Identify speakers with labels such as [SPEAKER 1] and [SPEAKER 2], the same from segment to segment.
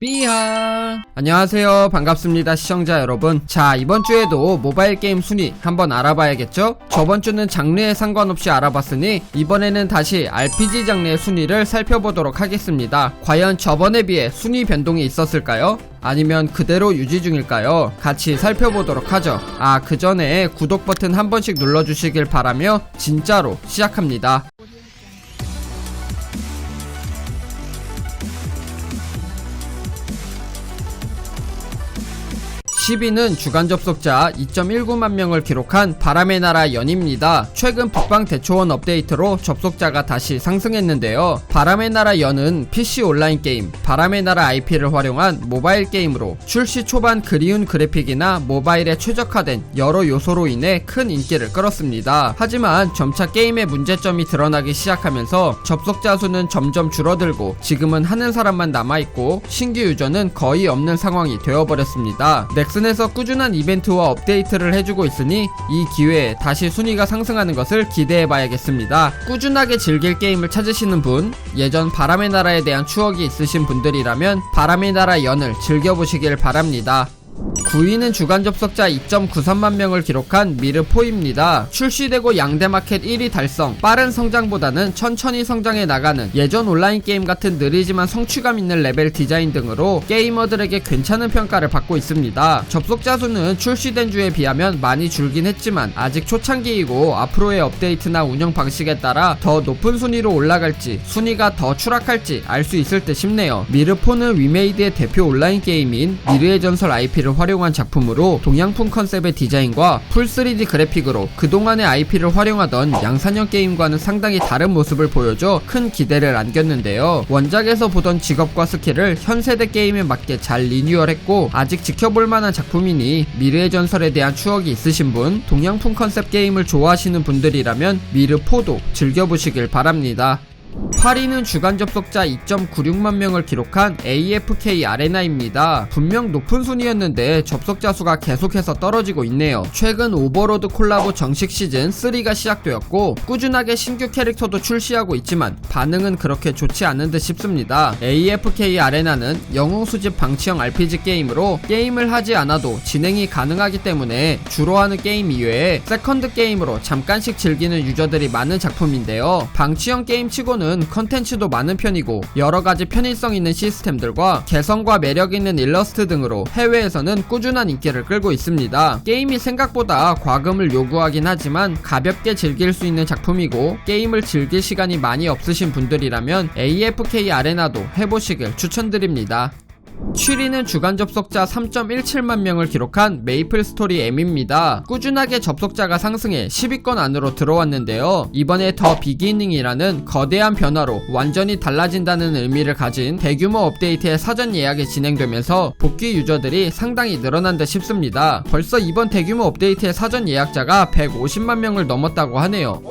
[SPEAKER 1] 삐하 안녕하세요. 반갑습니다 시청자 여러분. 자 이번 주에도 모바일 게임 순위 한번 알아봐야겠죠? 저번 주는 장르에 상관없이 알아봤으니 이번에는 다시 RPG 장르의 순위를 살펴보도록 하겠습니다. 과연 저번에 비해 순위 변동이 있었을까요? 아니면 그대로 유지 중일까요? 같이 살펴보도록 하죠. 아 그 전에 구독 버튼 한 번씩 눌러주시길 바라며 진짜로 시작합니다 10위는 주간 접속자 2.19만 명을 기록한 바람의 나라 연입니다. 최근 북방 대초원 업데이트로 접속자가 다시 상승했는데요. 바람의 나라 연은 PC 온라인 게임 바람의 나라 IP를 활용한 모바일 게임으로 출시 초반 그리운 그래픽이나 모바일에 최적화된 여러 요소로 인해 큰 인기를 끌었습니다. 하지만 점차 게임의 문제점이 드러나기 시작하면서 접속자 수는 점점 줄어들고 지금은 하는 사람만 남아있고 신규 유저는 거의 없는 상황이 되어버렸습니다. 넥슨 에서 꾸준한 이벤트와 업데이트를 해주고 있으니 이 기회에 다시 순위가 상승하는 것을 기대해봐야겠습니다. 꾸준하게 즐길 게임을 찾으시는 분, 예전 바람의 나라에 대한 추억이 있으신 분들이라면 바람의 나라 연을 즐겨보시길 바랍니다. 9위는 주간 접속자 2.93만 명을 기록한 미르포입니다. 출시되고 양대마켓 1위 달성, 빠른 성장보다는 천천히 성장해 나가는 예전 온라인 게임 같은 느리지만 성취감 있는 레벨 디자인 등으로 게이머들에게 괜찮은 평가를 받고 있습니다. 접속자 수는 출시된 주에 비하면 많이 줄긴 했지만 아직 초창기이고 앞으로의 업데이트나 운영 방식에 따라 더 높은 순위로 올라갈지 순위가 더 추락할지 알 수 있을 듯 싶네요. 미르포는 위메이드의 대표 온라인 게임인 미르의 전설 IP를 활용한 작품으로 동양풍 컨셉의 디자인과 풀 3D 그래픽으로 그동안의 IP를 활용하던 양산형 게임과는 상당히 다른 모습을 보여줘 큰 기대를 안겼는데요. 원작에서 보던 직업과 스킬을 현 세대 게임에 맞게 잘 리뉴얼했고 아직 지켜볼 만한 작품이니 미르의 전설에 대한 추억이 있으신 분, 동양풍 컨셉 게임을 좋아하시는 분들이라면 미르4도 즐겨보시길 바랍니다. 8위는 주간 접속자 2.96만 명을 기록한 AFK 아레나입니다. 분명 높은 순위였는데 접속자 수가 계속해서 떨어지고 있네요. 최근 오버로드 콜라보 정식 시즌 3가 시작되었고 꾸준하게 신규 캐릭터도 출시하고 있지만 반응은 그렇게 좋지 않은 듯 싶습니다. AFK 아레나는 영웅 수집 방치형 RPG 게임으로 게임을 하지 않아도 진행이 가능하기 때문에 주로 하는 게임 이외에 세컨드 게임으로 잠깐씩 즐기는 유저들이 많은 작품인데요. 방치형 게임 치고는 컨텐츠도 많은 편이고 여러가지 편의성 있는 시스템들과 개성과 매력 있는 일러스트 등으로 해외에서는 꾸준한 인기를 끌고 있습니다. 게임이 생각보다 과금을 요구하긴 하지만 가볍게 즐길 수 있는 작품이고 게임을 즐길 시간이 많이 없으신 분들이라면 AFK 아레나도 해보시길 추천드립니다. 7위는 주간 접속자 3.17만 명을 기록한 메이플 스토리 M입니다. 꾸준하게 접속자가 상승해 10위권 안으로 들어왔는데요. 이번에 더 비기닝이라는 거대한 변화로 완전히 달라진다는 의미를 가진 대규모 업데이트의 사전 예약이 진행되면서 복귀 유저들이 상당히 늘어난 듯 싶습니다. 벌써 이번 대규모 업데이트의 사전 예약자가 150만 명을 넘었다고 하네요.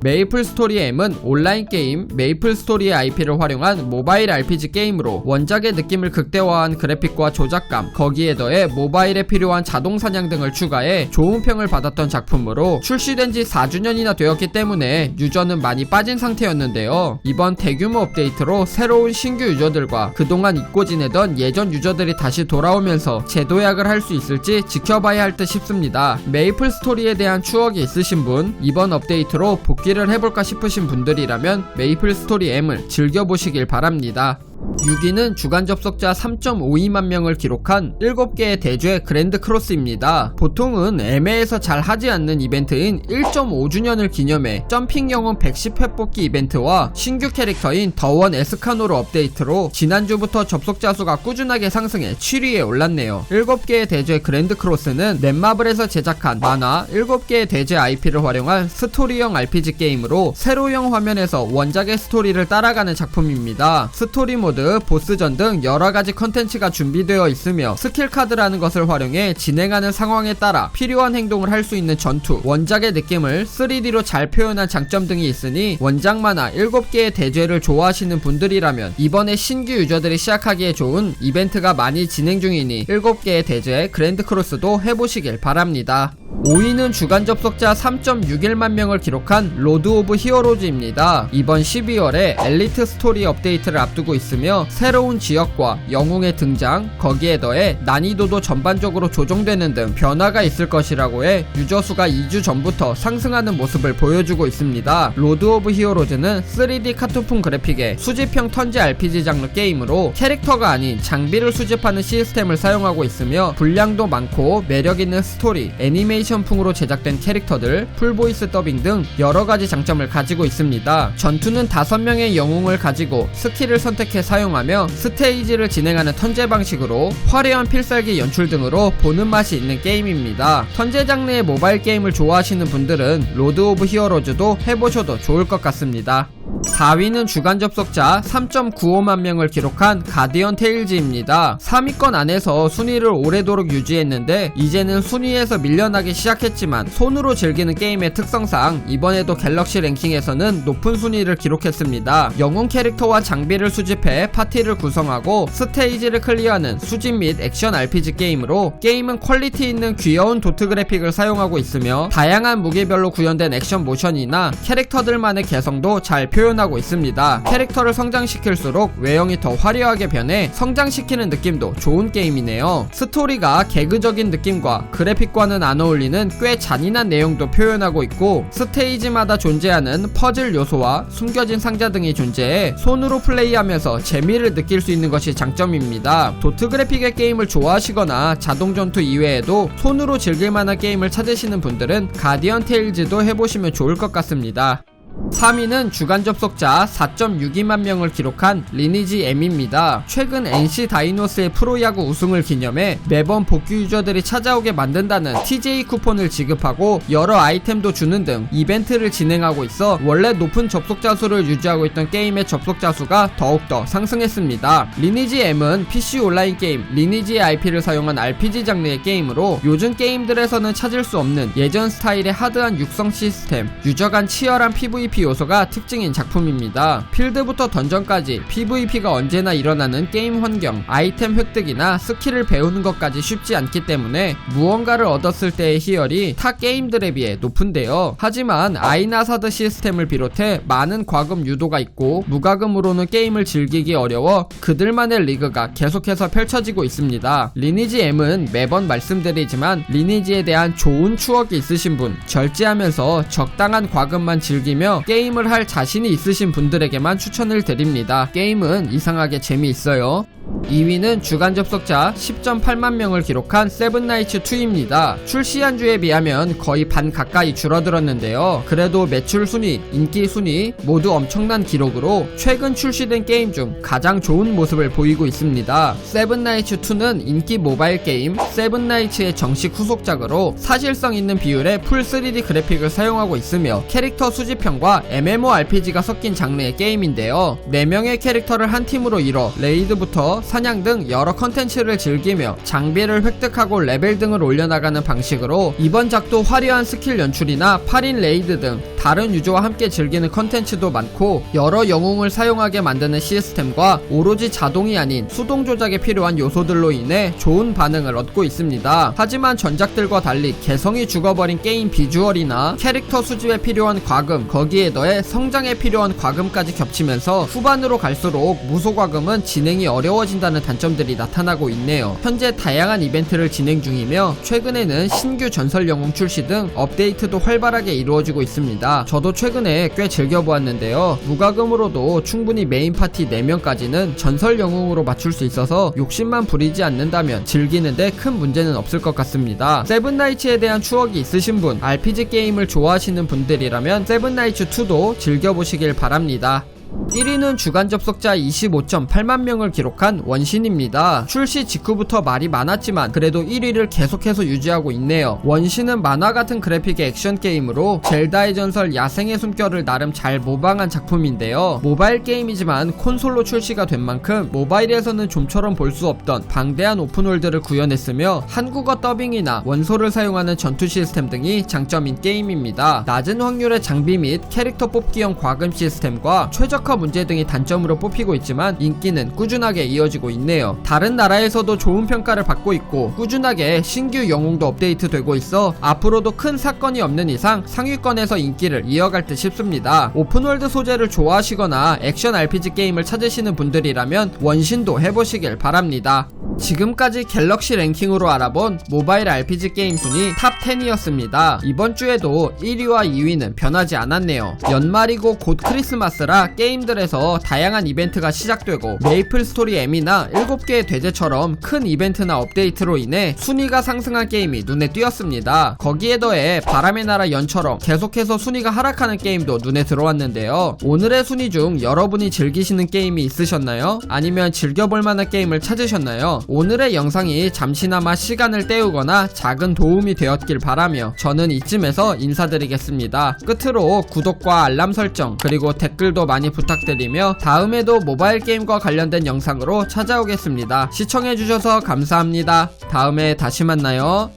[SPEAKER 1] 메이플 스토리 M은 온라인 게임 메이플 스토리의 IP를 활용한 모바일 RPG 게임으로 원작의 느낌을 극대화한 그래픽과 조작감, 거기에 더해 모바일에 필요한 자동 사냥 등을 추가해 좋은 평을 받았던 작품으로 출시된 지 4주년이나 되었기 때문에 유저는 많이 빠진 상태였는데요. 이번 대규모 업데이트로 새로운 신규 유저들과 그동안 잊고 지내던 예전 유저들이 다시 돌아오면서 재도약을 할 수 있을지 지켜봐야 할 듯 싶습니다. 메이플 스토리에 대한 추억이 있으신 분, 이번 업데이트로 복귀 복귀를 해볼까 싶으신 분들이라면 메이플 스토리 M을 즐겨보시길 바랍니다. 6위는 주간 접속자 3.52만 명을 기록한 7개의 대죄 그랜드 크로스입니다. 보통은 애매해서 잘 하지 않는 이벤트인 1.5주년을 기념해 점핑 영웅 110회 뽑기 이벤트와 신규 캐릭터인 더원 에스카노르 업데이트로 지난주부터 접속자 수가 꾸준하게 상승해 7위에 올랐네요. 7개의 대죄 그랜드 크로스는 넷마블에서 제작한 만화 7개의 대죄 IP를 활용한 스토리형 RPG 게임으로 세로형 화면에서 원작의 스토리를 따라가는 작품입니다. 스토리 모드, 보스전 등 여러가지 컨텐츠가 준비되어 있으며 스킬 카드라는 것을 활용해 진행하는 상황에 따라 필요한 행동을 할 수 있는 전투, 원작의 느낌을 3D로 잘 표현한 장점 등이 있으니 원작 만화 7개의 대죄를 좋아하시는 분들이라면 이번에 신규 유저들이 시작하기에 좋은 이벤트가 많이 진행 중이니 7개의 대죄 그랜드 크로스도 해보시길 바랍니다. 5위는 주간 접속자 3.61만 명을 기록한 로드 오브 히어로즈입니다. 이번 12월에 엘리트 스토리 업데이트를 앞두고 있으며 새로운 지역과 영웅의 등장, 거기에 더해 난이도도 전반적으로 조정되는 등 변화가 있을 것이라고 해 유저 수가 2주 전부터 상승하는 모습을 보여주고 있습니다. 로드 오브 히어로즈는 3D 카툰풍 그래픽의 수집형 턴제 RPG 장르 게임으로 캐릭터가 아닌 장비를 수집하는 시스템을 사용하고 있으며 분량도 많고 매력 있는 스토리, 애니메이션풍으로 제작된 캐릭터들, 풀보이스 더빙 등 여러 가지 장점을 가지고 있습니다. 전투는 5명의 영웅을 가지고 스킬을 선택해 사용하며 스테이지를 진행하는 턴제 방식으로 화려한 필살기 연출 등으로 보는 맛이 있는 게임입니다. 턴제 장르의 모바일 게임을 좋아하시는 분들은 로드 오브 히어로즈도 해보셔도 좋을 것 같습니다. 4위는 주간 접속자 3.95만 명을 기록한 가디언 테일즈입니다. 3위권 안에서 순위를 오래도록 유지했는데 이제는 순위에서 밀려나기 시작했지만 손으로 즐기는 게임의 특성상 이번에도 갤럭시 랭킹에서는 높은 순위를 기록했습니다. 영웅 캐릭터와 장비를 수집해 파티를 구성하고 스테이지를 클리어하는 수집 및 액션 RPG 게임으로 게임은 퀄리티 있는 귀여운 도트 그래픽을 사용하고 있으며 다양한 무게별로 구현된 액션 모션이나 캐릭터들만의 개성도 잘 표현 하고 있습니다. 캐릭터를 성장시킬수록 외형이 더 화려하게 변해 성장시키는 느낌도 좋은 게임이네요. 스토리가 개그적인 느낌과 그래픽과는 안 어울리는 꽤 잔인한 내용도 표현하고 있고 스테이지마다 존재하는 퍼즐 요소와 숨겨진 상자 등이 존재해 손으로 플레이하면서 재미를 느낄 수 있는 것이 장점입니다. 도트 그래픽의 게임을 좋아하시거나 자동 전투 이외에도 손으로 즐길 만한 게임을 찾으시는 분들은 가디언 테일즈도 해보시면 좋을 것 같습니다. 3위는 주간 접속자 4.62만 명을 기록한 리니지 M입니다. 최근 NC 다이노스의 프로야구 우승을 기념해 매번 복귀 유저들이 찾아오게 만든다는 TJ 쿠폰을 지급하고 여러 아이템도 주는 등 이벤트를 진행하고 있어 원래 높은 접속자 수를 유지하고 있던 게임의 접속자 수가 더욱더 상승했습니다. 리니지 M은 PC 온라인 게임 리니지의 IP를 사용한 RPG 장르의 게임으로 요즘 게임들에서는 찾을 수 없는 예전 스타일의 하드한 육성 시스템, 유저 간 치열한 PVP 요소가 특징인 작품입니다. 필드부터 던전까지 PVP가 언제나 일어나는 게임 환경, 아이템 획득이나 스킬을 배우는 것까지 쉽지 않기 때문에 무언가를 얻었을 때의 희열이 타 게임들에 비해 높은데요. 하지만 아이나사드 시스템을 비롯해 많은 과금 유도가 있고 무과금으로는 게임을 즐기기 어려워 그들만의 리그가 계속해서 펼쳐지고 있습니다. 리니지 M은 매번 말씀드리지만 리니지에 대한 좋은 추억이 있으신 분, 절제하면서 적당한 과금만 즐기며 게임을 할 자신이 있으신 분들에게만 추천을 드립니다. 게임은 이상하게 재미있어요. 2위는 주간 접속자 10.8만 명을 기록한 세븐나이츠 2입니다. 출시한 주에 비하면 거의 반 가까이 줄어들었는데요. 그래도 매출 순위, 인기 순위 모두 엄청난 기록으로 최근 출시된 게임 중 가장 좋은 모습을 보이고 있습니다. 세븐나이츠 2는 인기 모바일 게임 세븐나이츠의 정식 후속작으로 사실성 있는 비율의 풀 3D 그래픽을 사용하고 있으며 캐릭터 수집형과 MMORPG가 섞인 장르의 게임인데요. 4명의 캐릭터를 한 팀으로 이뤄 레이드부터 사냥 등 여러 컨텐츠를 즐기며 장비를 획득하고 레벨 등을 올려나가는 방식으로 이번 작도 화려한 스킬 연출이나 8인 레이드 등 다른 유저와 함께 즐기는 컨텐츠도 많고 여러 영웅을 사용하게 만드는 시스템과 오로지 자동이 아닌 수동 조작에 필요한 요소들로 인해 좋은 반응을 얻고 있습니다. 하지만 전작들과 달리 개성이 죽어버린 게임 비주얼이나 캐릭터 수집에 필요한 과금 거기에 더해 성장에 필요한 과금까지 겹치면서 후반으로 갈수록 무소과금은 진행이 어려워진다는 단점들이 나타나고 있네요. 현재 다양한 이벤트를 진행 중이며 최근에는 신규 전설 영웅 출시 등 업데이트도 활발하게 이루어지고 있습니다. 저도 최근에 꽤 즐겨보았는데요. 무과금으로도 충분히 메인 파티 4명까지는 전설 영웅으로 맞출 수 있어서 욕심만 부리지 않는다면 즐기는데 큰 문제는 없을 것 같습니다. 세븐나이츠에 대한 추억이 있으신 분, RPG 게임을 좋아하시는 분들이라면 세븐나이츠 2도 즐겨보시길 바랍니다. 1위는 주간 접속자 25.8만 명을 기록한 원신입니다. 출시 직후부터 말이 많았지만 그래도 1위를 계속해서 유지하고 있네요. 원신은 만화 같은 그래픽의 액션 게임으로 젤다의 전설 야생의 숨결을 나름 잘 모방한 작품인데요. 모바일 게임이지만 콘솔로 출시가 된 만큼 모바일에서는 좀처럼 볼 수 없던 방대한 오픈월드를 구현했으며 한국어 더빙이나 원소를 사용하는 전투 시스템 등이 장점인 게임입니다. 낮은 확률의 장비 및 캐릭터 뽑기형 과금 시스템과 최적 최적화 문제 등이 단점으로 뽑히고 있지만 인기는 꾸준하게 이어지고 있네요. 다른 나라에서도 좋은 평가를 받고 있고 꾸준하게 신규 영웅도 업데이트되고 있어 앞으로도 큰 사건이 없는 이상 상위권에서 인기를 이어갈 듯 싶습니다. 오픈월드 소재를 좋아하시거나 액션 RPG 게임을 찾으시는 분들이라면 원신도 해보시길 바랍니다. 지금까지 갤럭시 랭킹으로 알아본 모바일 RPG 게임 순위 탑 10이었습니다. 이번 주에도 1위와 2위는 변하지 않았네요. 연말이고 곧 크리스마스라 게임 들에서 다양한 이벤트가 시작되고 메이플 스토리 M이나 7개의 대제처럼 큰 이벤트나 업데이트로 인해 순위가 상승한 게임이 눈에 띄었습니다. 거기에 더해 바람의 나라 연처럼 계속해서 순위가 하락하는 게임도 눈에 들어왔는데요. 오늘의 순위 중 여러분이 즐기시는 게임이 있으셨나요? 아니면 즐겨볼 만한 게임을 찾으셨나요? 오늘의 영상이 잠시나마 시간을 때우거나 작은 도움이 되었길 바라며 저는 이쯤에서 인사드리겠습니다. 끝으로 구독과 알람 설정 그리고 댓글도 많이 부탁드리며 다음에도 모바일 게임과 관련된 영상으로 찾아오겠습니다. 시청해주셔서 감사합니다. 다음에 다시 만나요.